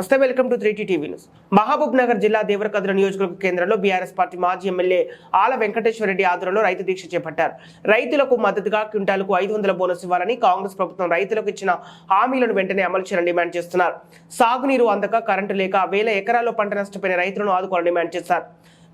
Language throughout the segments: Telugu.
నమస్తే welcome to three TV news. Mahabub Nagar జిల్లా దేవరకద్ర నియోజకవర్గ కేంద్రంలో బీఆర్ఎస్ పార్టీ మాజీ ఎమ్మెల్యే ఆల వెంకటేశ్వరరెడ్డి ఆధ్వర్యంలో రైతు దీక్ష చేపట్టారు. రైతులకు మద్దతుగా క్వింటాలకు ఐదు వందల బోనస్ ఇవ్వాలని కాంగ్రెస్ ప్రభుత్వం రైతులకు ఇచ్చిన హామీలను వెంటనే అమలు చేయాలని డిమాండ్ చేస్తున్నారు. సాగునీరు అందక కరెంటు లేక వేల ఎకరాల్లో పంట నష్టపోయిన రైతులను ఆదుకోవాలని డిమాండ్ చేశారు.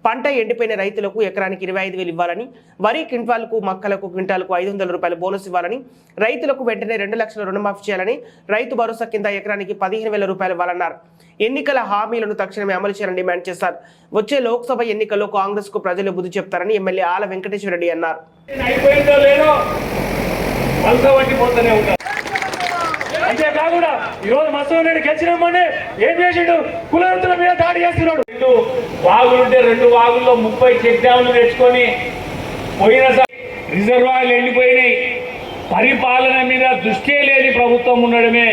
పంట ఎండిపోయిన రైతులకు ఎకరానికి ఇరవై ఐదు వేలు ఇవ్వాలని వరి క్వింటాల్కు మక్కలకు క్వింటాల్కు ఐదు వందల రూపాయల బోనస్ ఇవ్వాలని రైతులకు వెంటనే రెండు లక్షల రుణమాఫీ చేయాలని రైతు భరోసా కింద ఎకరానికి పదిహేను వేల రూపాయలు ఇవ్వాలన్నారు. ఎన్నికల హామీలను తక్షణమే అమలు చేయాలని డిమాండ్ చేశారు వచ్చే లోక్సభ ఎన్నికల్లో కాంగ్రెస్కు ప్రజలు బుద్ధి చెప్తారని ఎమ్మెల్యే ఆల వెంకటేశ్వర రెడ్డి అన్నారు. అంతేకాకుండా ఈరోజు మసోనేడు గెలిచినామని ఏం చేసిండు? కులవృత్తుల మీద దాడి చేస్తున్నాడు. రెండు వాగులుంటే రెండు వాగుల్లో ముప్పై చెక్ డ్యాములు తెచ్చుకొని పోయినసారి రిజర్వాయర్లు ఎండిపోయినాయి. పరిపాలన మీద దృష్టి లేని ప్రభుత్వం ఉండడమే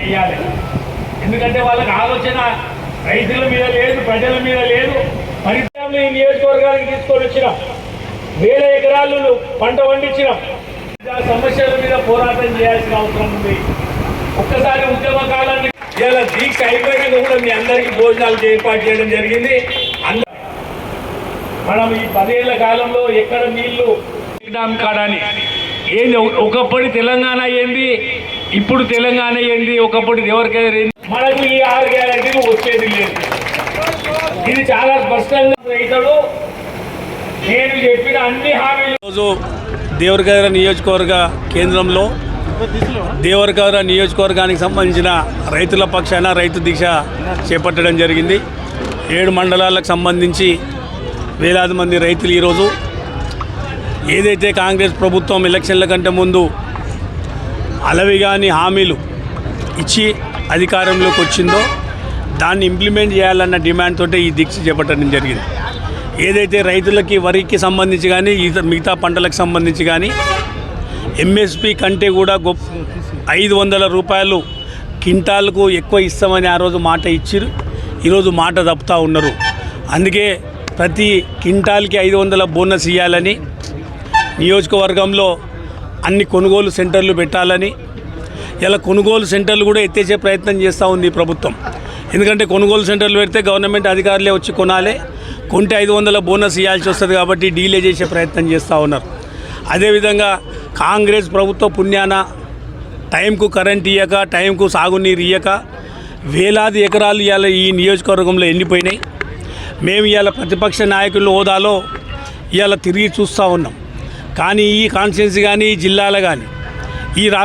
చేయాలి. ఎందుకంటే వాళ్ళకి ఆలోచన రైతుల మీద లేదు ప్రజల మీద లేదు. పరిపాలన ఈ నియోజకవర్గానికి తీసుకొని వచ్చినాం. వేల ఎకరాలు పంట పండించినాం. సమస్యలు మీద చేయాల్సిన అవసరం ఉంది. ఒక్కసారి ఉద్యమ కాలాన్ని ఇలా దీక్ష అయిపోయాక కూడా మీ అందరికీ భోజనాలు ఏర్పాటు చేయడం జరిగింది. మనం ఈ పదేళ్ళ కాలంలో ఎక్కడ నీళ్ళు డామ్ కాడని ఏంది ఒకప్పటి తెలంగాణ ఏంది? ఇప్పుడు తెలంగాణ ఏంది? ఒకప్పటి ఎవరికైనా మనకు ఈ ఆరు గ్యారంటీలు వచ్చేది లేదు. ఇది చాలా స్పష్టంగా రైతుడు నేను చెప్పిన అన్ని హామీలు రోజు దేవరగర నియోజకవర్గ కేంద్రంలో దేవరగర నియోజకవర్గానికి సంబంధించిన రైతుల పక్షాన రైతు దీక్ష చేపట్టడం జరిగింది. ఏడు మండలాలకు సంబంధించి వేలాది మంది రైతులు ఈరోజు ఏదైతే కాంగ్రెస్ ప్రభుత్వం ఎలక్షన్ల కంటే ముందు అలవిగాని హామీలు ఇచ్చి అధికారంలోకి వచ్చిందో దాన్ని ఇంప్లిమెంట్ చేయాలన్న డిమాండ్ తోటే ఈ దీక్ష చేపట్టడం జరిగింది. ఏదైతే రైతులకి వరికి సంబంధించి కానీ మిగతా పంటలకు సంబంధించి కానీ ఎంఎస్పి కంటే కూడా గొప్ప ఐదు వందల రూపాయలు కింటాల్కు ఎక్కువ ఇస్తామని ఆ రోజు మాట ఇచ్చిరు. ఈరోజు మాట తప్పుతూ ఉన్నారు. అందుకే ప్రతి కింటాల్కి ఐదు వందల బోనస్ ఇవ్వాలని నియోజకవర్గంలో అన్ని కొనుగోలు సెంటర్లు పెట్టాలని ఇలా కొనుగోలు సెంటర్లు కూడా ఎత్తేసే ప్రయత్నం చేస్తూ ఉంది ప్రభుత్వం. ఎందుకంటే కొనుగోలు సెంటర్లు పెడితే గవర్నమెంట్ అధికారులే వచ్చి కొనాలి. కొంటే ఐదు వందల బోనస్ ఇవ్వాల్సి వస్తుంది కాబట్టి డీలే చేసే ప్రయత్నం చేస్తూ ఉన్నారు. అదేవిధంగా కాంగ్రెస్ ప్రభుత్వ పుణ్యాన టైంకు కరెంట్ ఇయ్యక టైంకు సాగునీరు ఇయ్యక వేలాది ఎకరాలు ఇవాళ ఈ నియోజకవర్గంలో ఎండిపోయినాయి. మేము ఇవాళ ప్రతిపక్ష నాయకులు హోదాలో ఇవాళ తిరిగి చూస్తూ ఉన్నాం. కానీ ఈ కాన్స్టిట్యున్సీ కానీ ఈ జిల్లాలో కానీ ఈ రాష్ట్ర